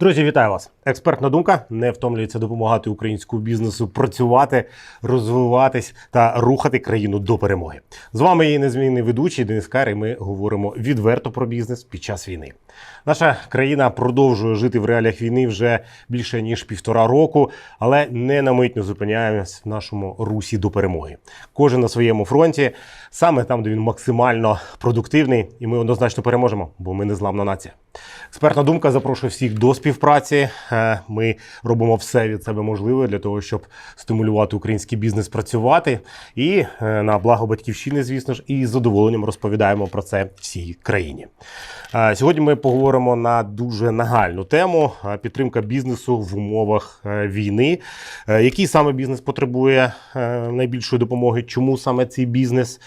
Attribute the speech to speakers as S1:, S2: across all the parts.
S1: Друзі, вітаю вас! Експертна думка не втомлюється допомагати українському бізнесу працювати, розвиватись та рухати країну до перемоги. З вами її незмінний ведучий Денис Кар, і ми говоримо відверто про бізнес під час війни. Наша країна продовжує жити в реаліях війни вже більше ніж півтора року, але не на мить не зупиняємось в нашому русі до перемоги. Кожен на своєму фронті, саме там, де він максимально продуктивний, і ми однозначно переможемо, бо ми незламна нація. Експертна думка запрошує всіх до співпраці. Е, Ми робимо все від себе можливе для того, щоб стимулювати український бізнес працювати. І е, на благо батьківщини, звісно ж, і з задоволенням розповідаємо про це всій країні. Е, Сьогодні ми поговоримо на дуже нагальну тему підтримка бізнесу в умовах війни. Який саме бізнес потребує найбільшої допомоги? Чому саме цей бізнес?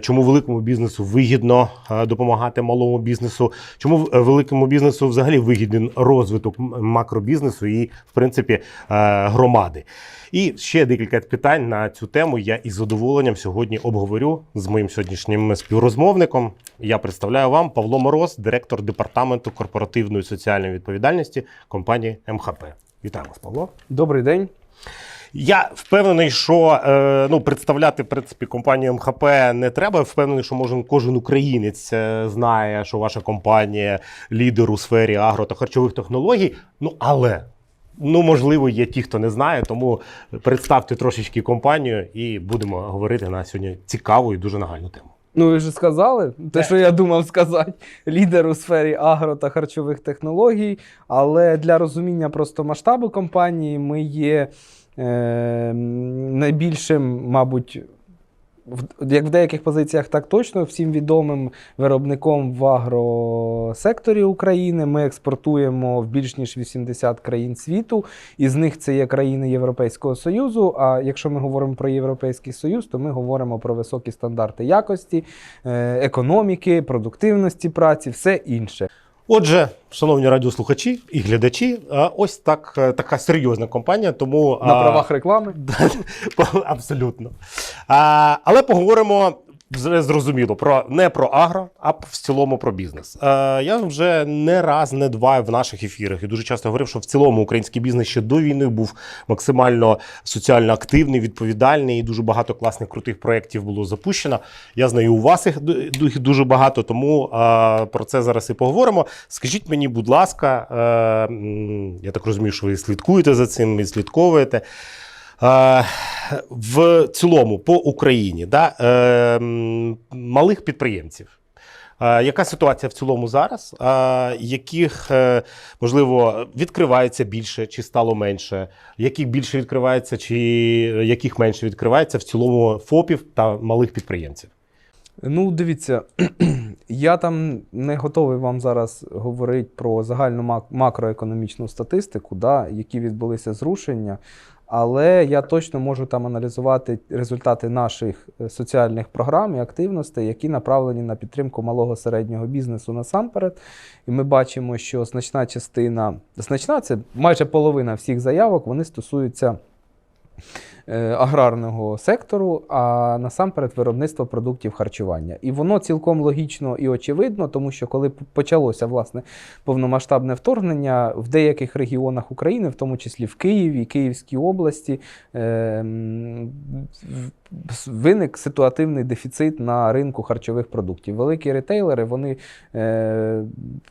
S1: Чому великому бізнесу вигідно допомагати малому бізнесу? Чому в- е, великому бізнесу взагалі вигідний розвиток макробізнесу і, в принципі, е, громади? І ще декілька питань на цю тему я із задоволенням сьогодні обговорю з моїм сьогоднішнім співрозмовником. Я представляю вам Павло Мороз, директор департаменту корпоративної соціальної відповідальності компанії МХП. Вітаю вас, Павло.
S2: Добрий день.
S1: Я впевнений, що е, ну, представляти в принципі компанію МХП не треба. Впевнений, що може кожен українець е, знає, що ваша компанія лідер у сфері агро та харчових технологій. Ну але ну можливо є ті, хто не знає. Тому представте трошечки компанію і будемо говорити на сьогодні цікаву і дуже нагальну тему.
S2: Ну, ви ж сказали, те, що я думав сказати, лідер у сфері агро та харчових технологій. Але для розуміння просто масштабу компанії ми є е, найбільшим, мабуть, як в деяких позиціях, так точно всім відомим виробником в агросекторі України. Ми експортуємо в більш ніж 80 країн світу. Із них це є країни Європейського Союзу. А якщо ми говоримо про Європейський Союз, то ми говоримо про високі стандарти якості, е, економіки, продуктивності праці, все інше.
S1: Отже, шановні радіослухачі і глядачі, ось так е, така серйозна компанія. Тому
S2: На правах реклами.
S1: Абсолютно. Але поговоримо зрозуміло про не про агро, а в цілому про бізнес. Я вже не раз, не два в наших ефірах і дуже часто говорив, що в цілому український бізнес ще до війни був максимально соціально активний, відповідальний, і дуже багато класних крутих проєктів було запущено. Я знаю, у вас їх ду- ду- їх дуже багато, тому про це зараз і поговоримо. Скажіть мені, будь ласка, е, я так розумію, що ви слідкуєте за цим, і слідковуєте. Е, в цілому по Україні да, е, малих підприємців. Е, Яка ситуація в цілому зараз? Яких, можливо, відкривається більше чи стало менше? Яких більше відкривається, чи яких менше відкривається в цілому ФОПів та малих підприємців?
S2: Ну, дивіться, я там не готовий вам зараз говорити про загальну мак- макроекономічну статистику, да, які відбулися зрушення. Але я точно можу там аналізувати результати наших е, соціальних програм і активностей, які направлені на підтримку малого середнього бізнесу насамперед. І ми бачимо, що значна частина, значна це майже половина всіх заявок, вони стосуються аграрного сектору, а насамперед виробництво продуктів харчування. І воно цілком логічно і очевидно, тому що коли почалося власне повномасштабне вторгнення в деяких регіонах України, в тому числі в Києві, Київській області, е, виник ситуативний дефіцит на ринку харчових продуктів. Великі ретейлери вони е,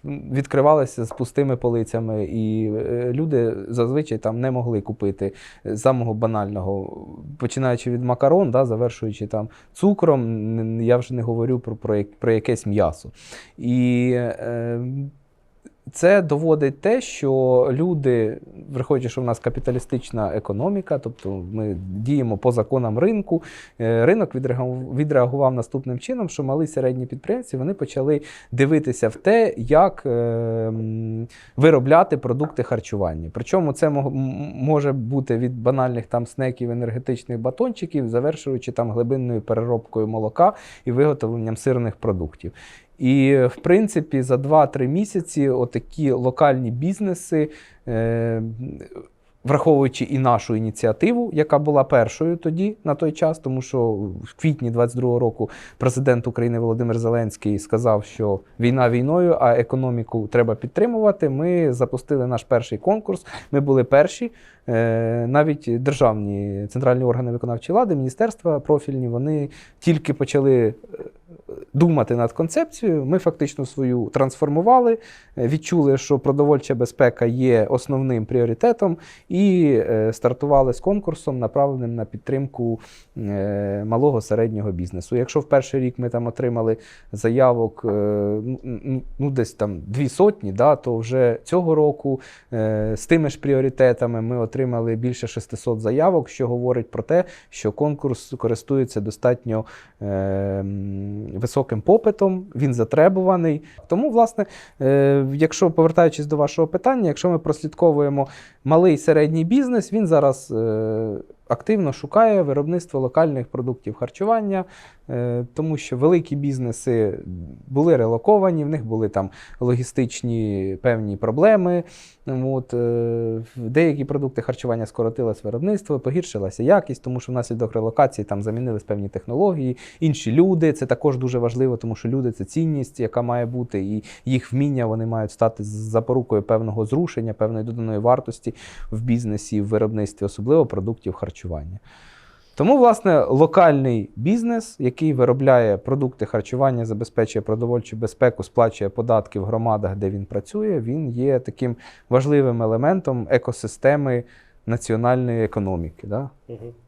S2: відкривалися з пустими полицями, і е, люди зазвичай там не могли купити е, самого банального, починаючи від макарон, да, завершуючи там цукром, я вже не говорю про, про, про якесь м'ясо. І е, це доводить те, що люди, враховуючи, що в нас капіталістична економіка, тобто ми діємо по законам ринку, е, ринок відреагував, наступним чином, що малі і середні підприємці вони почали дивитися в те, як е, виробляти продукти харчування. Причому це може бути від банальних там снеків, енергетичних батончиків, завершуючи там глибинною переробкою молока і виготовленням сирних продуктів. І, в принципі, за 2-3 місяці отакі локальні бізнеси е, Враховуючи і нашу ініціативу, яка була першою тоді на той час, тому що в квітні 22-го року президент України Володимир Зеленський сказав, що війна війною, а економіку треба підтримувати. Ми запустили наш перший конкурс. Ми були перші. Е, Навіть державні центральні органи виконавчої влади, міністерства профільні, вони тільки почали е, думати над концепцією. Ми фактично свою трансформували, е, відчули, що продовольча безпека є основним пріоритетом, і стартували з конкурсом, направленим на підтримку малого середнього бізнесу. Якщо в перший рік ми там отримали заявок ну, ну, десь там дві сотні, да, то вже цього року з тими ж пріоритетами ми отримали більше 600 заявок, що говорить про те, що конкурс користується достатньо е, високим попитом, він затребуваний. Тому, власне, е, якщо повертаючись до вашого питання, якщо ми прослідковуємо малий середній бізнес, він зараз е, активно шукає виробництво локальних продуктів харчування, е, тому що великі бізнеси були релоковані, в них були там логістичні певні проблеми. От, е, деякі продукти харчування скоротилось виробництво, погіршилася якість, тому що внаслідок релокації там замінились певні технології, інші люди. Це також дуже важливо, тому що люди це цінність, яка має бути, і їх вміння вони мають стати запорукою певного зрушення, певної доданої вартості в бізнесі, в виробництві, особливо продуктів харчування. Тому, власне, локальний бізнес, який виробляє продукти харчування, забезпечує продовольчу безпеку, сплачує податки в громадах, де він працює, він є таким важливим елементом екосистеми національної економіки. Да?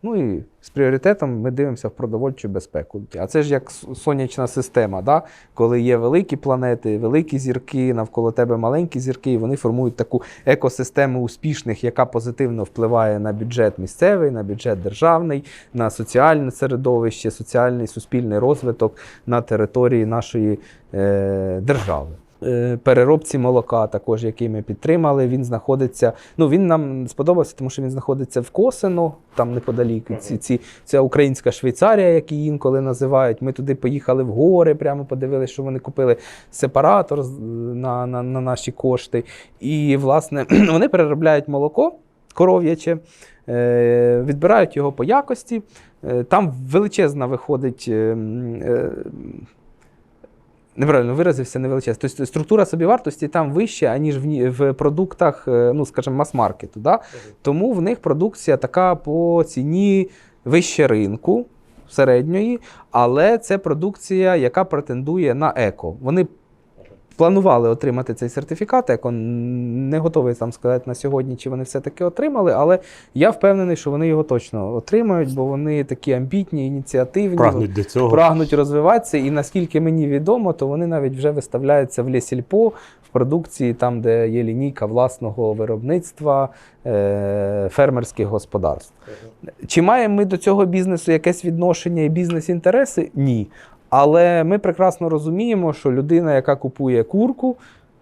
S2: Ну і з пріоритетом ми дивимося в продовольчу безпеку. А це ж як сонячна система, да? коли є великі планети, великі зірки, навколо тебе маленькі зірки, і вони формують таку екосистему успішних, яка позитивно впливає на бюджет місцевий, на бюджет державний, на соціальне середовище, соціальний суспільний розвиток на території нашої е, держави. Е, Переробці молока, також який ми підтримали. Він знаходиться. Ну він нам сподобався, тому що він знаходиться в Косино, там неподалік. Ці, ці, це українська Швейцарія, як її інколи називають. Ми туди поїхали в гори, прямо подивилися, що вони купили сепаратор на, на, на наші кошти. І, власне, вони переробляють молоко коров'яче, е, відбирають його по якості. Е, Там величезна виходить. Неправильно виразився, не. Тобто структура собівартості там вища, аніж в, в продуктах, е, ну, скажімо, мас-маркету. Да? Тому в них продукція така по ціні вище ринку середньої, але це продукція, яка претендує на еко. Вони планували отримати цей сертифікат, еко не готовий там сказати на сьогодні, чи вони все-таки отримали, але я впевнений, що вони його точно отримають, бо вони такі амбітні, ініціативні.
S1: Прагнуть до цього.
S2: Прагнуть розвиватися, і наскільки мені відомо, то вони навіть вже виставляються в Лісільпо в продукції, там, де є лінійка власного виробництва е- фермерських господарств. Чи маємо ми до цього бізнесу якесь відношення і бізнес-інтереси? Ні. Але ми прекрасно розуміємо, що людина, яка купує курку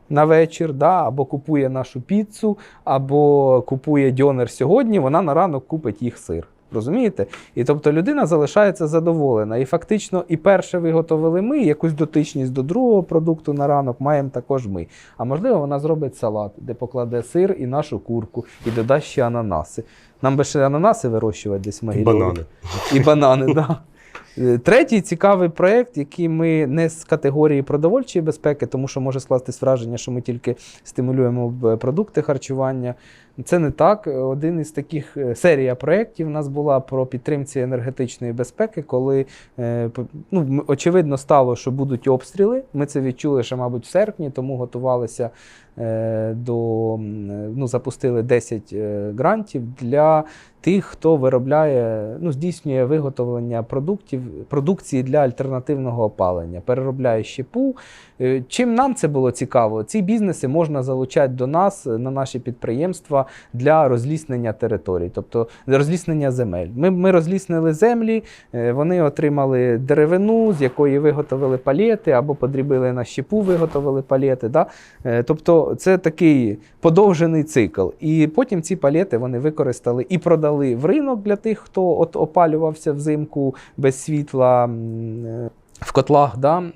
S2: на вечір, да, або купує нашу піцу, або купує дьонер сьогодні, вона на ранок купить їх сир. Розумієте? І тобто людина залишається задоволена. І фактично, і перше виготовили ми, якусь дотичність до другого продукту на ранок маємо також ми. А можливо, вона зробить салат, де покладе сир і нашу курку, і додасть ще ананаси. Нам би ще ананаси вирощувати десь в
S1: І банани.
S2: І банани, так. Третій цікавий проєкт, який ми не з категорії продовольчої безпеки, тому що може скластись враження, що ми тільки стимулюємо продукти харчування. Це не так. Один із таких е, серія проєктів у нас була про підтримці енергетичної безпеки, коли е, ну, очевидно стало, що будуть обстріли. Ми це відчули ще, мабуть, в серпні, тому готувалися е, до е, ну, запустили 10 е, грантів для тих, хто виробляє, ну, здійснює виготовлення продуктів, продукції для альтернативного опалення, переробляє щепу. Е, Чим нам це було цікаво? Ці бізнеси можна залучати до нас е, на наші підприємства для розліснення територій, тобто розліснення земель. Ми, ми розліснили землі, е, вони отримали деревину, з якої виготовили палети, або подрібили на щепу, виготовили палети. Да? Тобто це такий подовжений цикл. І потім ці палети вони використали і продали в ринок для тих, хто от опалювався взимку без світла. В котлах, да. Е,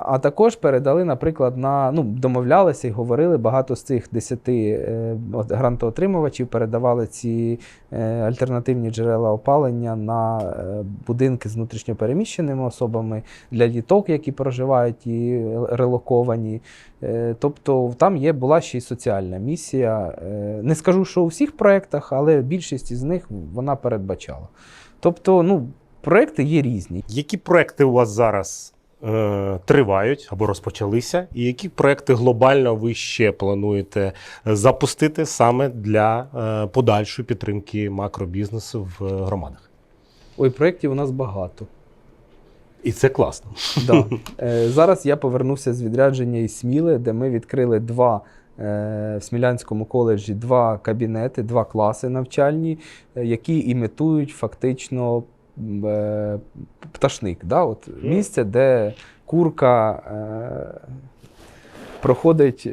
S2: а також передали, наприклад, на ну, домовлялися і говорили, багато з цих 10 е, грантоотримувачів передавали ці е, альтернативні джерела опалення на будинки з внутрішньопереміщеними особами для діток, які проживають і релоковані. Тобто там є, була ще й соціальна місія. Не скажу, що у всіх проєктах, але більшість із них вона передбачала. Тобто, ну, проекти є різні.
S1: Які проекти у вас зараз е, тривають або розпочалися, і які проекти глобально ви ще плануєте запустити саме для е, подальшої підтримки макробізнесу в е, громадах?
S2: Ой, проєктів у нас багато.
S1: І це класно.
S2: Да. Е, Зараз я повернувся з відрядження із Сміли, де ми відкрили два е, в Смілянському коледжі два кабінети, два класи навчальні, е, які імітують фактично е, пташник. Да? От місце, де курка е, проходить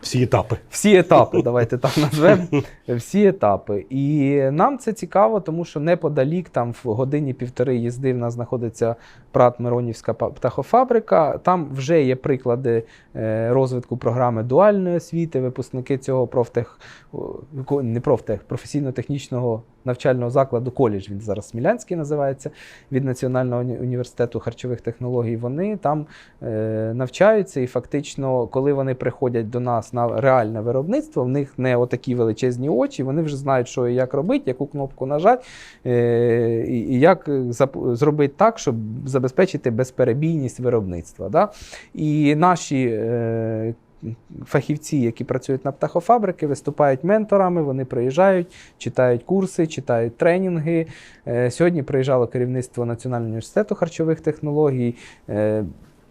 S1: Всі етапи.
S2: всі етапи, давайте так назвемо. Всі етапи. І нам це цікаво, тому що неподалік, там в годині півтори їзди, в нас знаходиться Прат Миронівська птахофабрика. Там вже є приклади е, розвитку програми дуальної освіти. Випускники цього профтех, не профтех, професійно-технічного навчального закладу, коледж він зараз Смілянський називається, від Національного університету харчових технологій. Вони там е, навчаються, і фактично, коли вони приходять до нас на реальне виробництво, в них не отакі величезні очі, вони вже знають, що і як робити, яку кнопку нажати, е, і, як зап- зробити так, щоб забезпечити безперебійність виробництва. Да? І наші е, фахівці, які працюють на птахофабрики, виступають менторами, вони приїжджають, читають курси, читають тренінги. Е, Сьогодні приїжджало керівництво Національного університету харчових технологій. Е,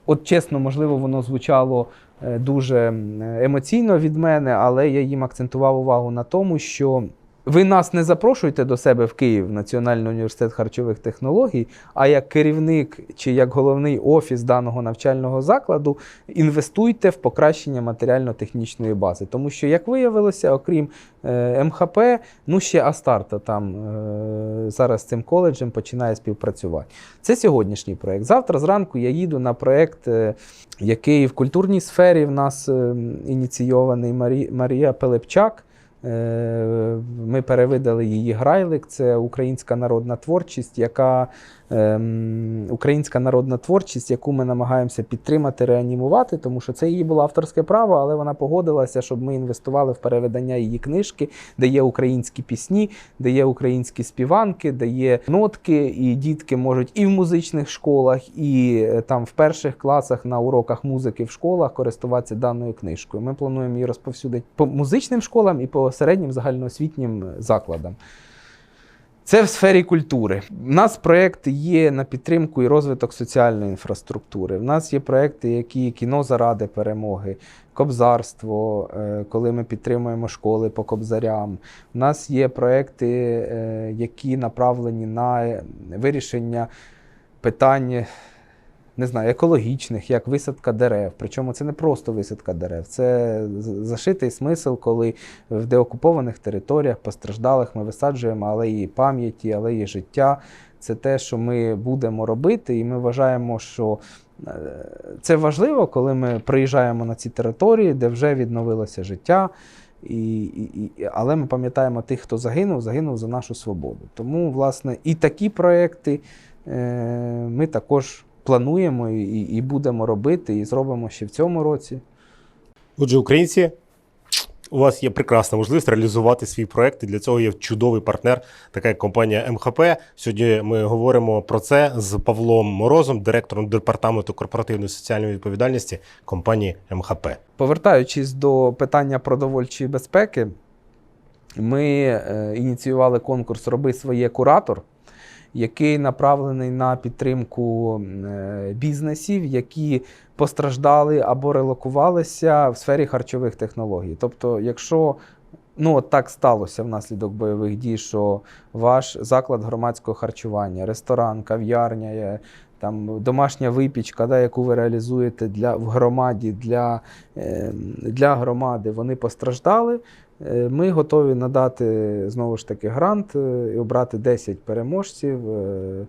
S2: От чесно, можливо, воно звучало е, дуже емоційно від мене, але я їм акцентував увагу на тому, що ви нас не запрошуєте до себе в Київ, Національний університет харчових технологій, а як керівник чи як головний офіс даного навчального закладу інвестуйте в покращення матеріально-технічної бази. Тому що, як виявилося, окрім е, МХП, ну ще Астарта там е, зараз з цим коледжем починає співпрацювати. Це сьогоднішній проєкт. Завтра зранку я їду на проєкт, е, який в культурній сфері в нас е, ініційований Марі, Марія Пелепчак. Е, Ми перевидали її грайлик. Це українська народна творчість, яка українська народна творчість, яку ми намагаємося підтримати, реанімувати, тому що це її було авторське право, але вона погодилася, щоб ми інвестували в переведення її книжки, де є українські пісні, де є українські співанки, де є нотки, і дітки можуть і в музичних школах, і е, там в перших класах на уроках музики в школах користуватися даною книжкою. Ми плануємо її розповсюдити по музичним школам і по середнім загальноосвітнім закладам. Це в сфері культури. У нас проєкт є на підтримку і розвиток соціальної інфраструктури. У нас є проєкти, які кіно заради перемоги, кобзарство, е, коли ми підтримуємо школи по кобзарям. У нас є проєкти, е, які направлені на е, вирішення питань. Не знаю, екологічних, як висадка дерев. Причому це не просто висадка дерев, це зашитий смисл, коли в деокупованих територіях постраждалих ми висаджуємо алеї пам'яті, алеї життя. Це те, що ми будемо робити, і ми вважаємо, що е, це важливо, коли ми приїжджаємо на ці території, де вже відновилося життя. І, і, і, але ми пам'ятаємо тих, хто загинув, загинув за нашу свободу. Тому, власне, і такі проекти е, ми також плануємо і, і будемо робити, і зробимо ще в цьому році.
S1: Отже, українці, у вас є прекрасна можливість реалізувати свій проект. І для цього є чудовий партнер, така як компанія МХП. Сьогодні ми говоримо про це з Павлом Морозом, директором департаменту корпоративної соціальної відповідальності компанії МХП.
S2: Повертаючись до питання продовольчої безпеки, ми е, ініціювали конкурс Роби своє куратор, який направлений на підтримку е, бізнесів, які постраждали або релокувалися в сфері харчових технологій. Тобто, якщо ну, так сталося внаслідок бойових дій, що ваш заклад громадського харчування, ресторан, кав'ярня, е, там домашня випічка, да, яку ви реалізуєте для, в громаді для, е, для громади, вони постраждали. Е, Ми готові надати знову ж таки грант е, і обрати 10 переможців. е,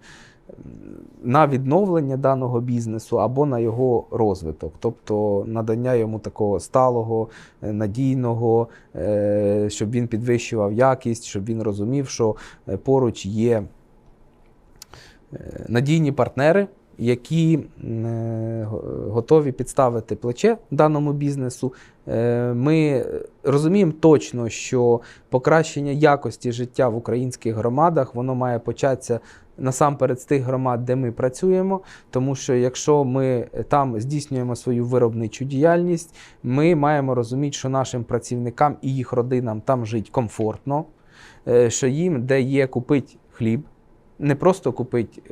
S2: на відновлення даного бізнесу або на його розвиток, тобто надання йому такого сталого, надійного, щоб він підвищував якість, щоб він розумів, що поруч є надійні партнери, які е, го- готові підставити плече даному бізнесу. Е, Ми розуміємо точно, що покращення якості життя в українських громадах воно має початися насамперед з тих громад, де ми працюємо. Тому що якщо ми там здійснюємо свою виробничу діяльність, ми маємо розуміти, що нашим працівникам і їх родинам там жить комфортно, е, що їм де є купити хліб, не просто купити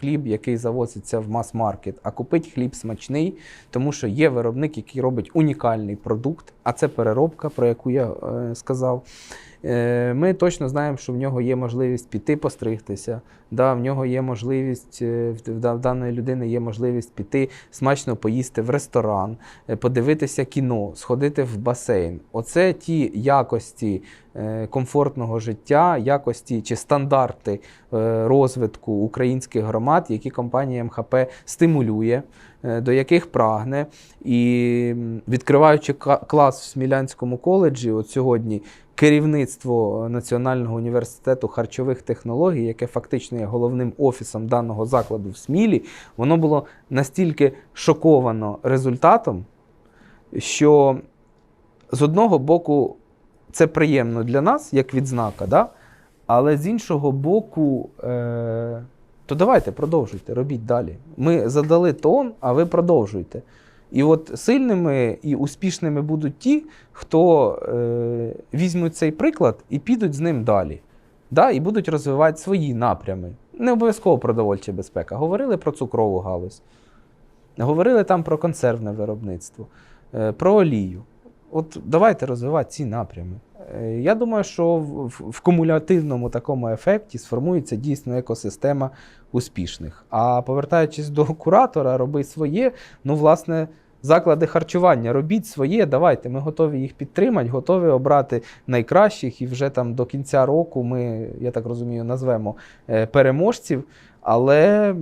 S2: хліб, який завозиться в мас-маркет, а купити хліб смачний, тому що є виробник, який робить унікальний продукт, а це переробка, про яку я е, сказав. Е, Ми точно знаємо, що в нього є можливість піти постригтися. Да, в нього є можливість, е, в даної людини є можливість піти смачно поїсти в ресторан, е, подивитися кіно, сходити в басейн. Оце ті якості комфортного життя, якості чи стандарти розвитку українських громад, які компанія МХП стимулює, до яких прагне. І відкриваючи клас в Смілянському коледжі, от сьогодні керівництво Національного університету харчових технологій, яке фактично є головним офісом даного закладу в Смілі, воно було настільки шоковано результатом, що з одного боку це приємно для нас, як відзнака, да? але з іншого боку, е- то давайте продовжуйте, робіть далі. Ми задали тон, а ви продовжуйте. І от сильними і успішними будуть ті, хто е, візьмуть цей приклад і підуть з ним далі. Да? І будуть розвивати свої напрями. Не обов'язково продовольча безпека. Говорили про цукрову галузь, говорили там про консервне виробництво, е, про олію. От давайте розвивати ці напрями. Е, Я думаю, що в, кумулятивному такому ефекті сформується дійсно екосистема успішних. А повертаючись до куратора, роби своє, ну, власне, заклади харчування, робіть своє, давайте, ми готові їх підтримати, готові обрати найкращих, і вже там до кінця року ми, я так розумію, назвемо е, переможців. Але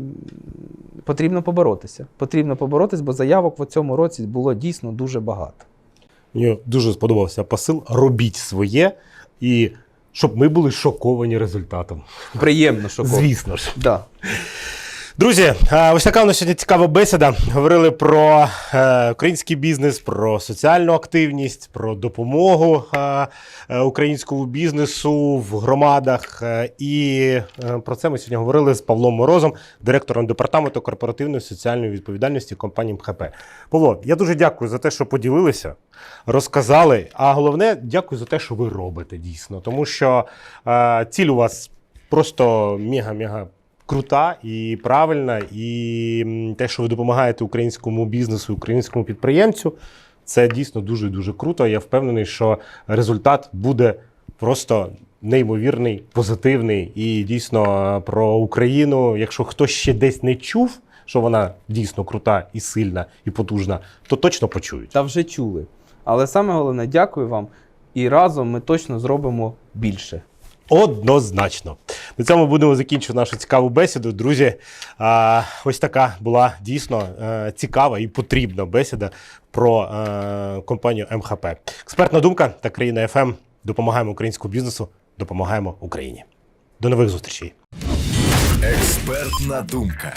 S2: потрібно поборотися. Потрібно поборотися, бо заявок в цьому році було дійсно дуже багато.
S1: Мені дуже сподобався посил. Робіть своє, і щоб ми були шоковані результатом.
S2: Приємно, шоковані.
S1: Звісно ж.
S2: Да.
S1: Друзі, ось така у нас сьогодні цікава бесіда. Говорили про е, український бізнес, про соціальну активність, про допомогу е, е, українському бізнесу в громадах. Е, і е, про це ми сьогодні говорили з Павлом Морозом, директором департаменту корпоративної соціальної відповідальності компанії МХП. Павло, я дуже дякую за те, що поділилися, розказали. А головне, дякую за те, що ви робите дійсно, тому що е, ціль у вас просто мега-мега крута і правильна. І те, що ви допомагаєте українському бізнесу, українському підприємцю, це дійсно дуже дуже круто. Я впевнений, що результат буде просто неймовірний, позитивний. І дійсно е, про Україну, якщо хтось ще десь не чув, що вона дійсно крута і сильна, і потужна, то точно почують.
S2: Та вже чули. Але саме головне, дякую вам. І разом ми точно зробимо більше.
S1: Однозначно. На цьому будемо закінчувати нашу цікаву бесіду. Друзі, ось така була дійсно е, цікава і потрібна бесіда про е, компанію МХП. Експертна думка та країна ФМ. Допомагаємо українському бізнесу, допомагаємо Україні. До нових зустрічей.
S3: Експертна думка.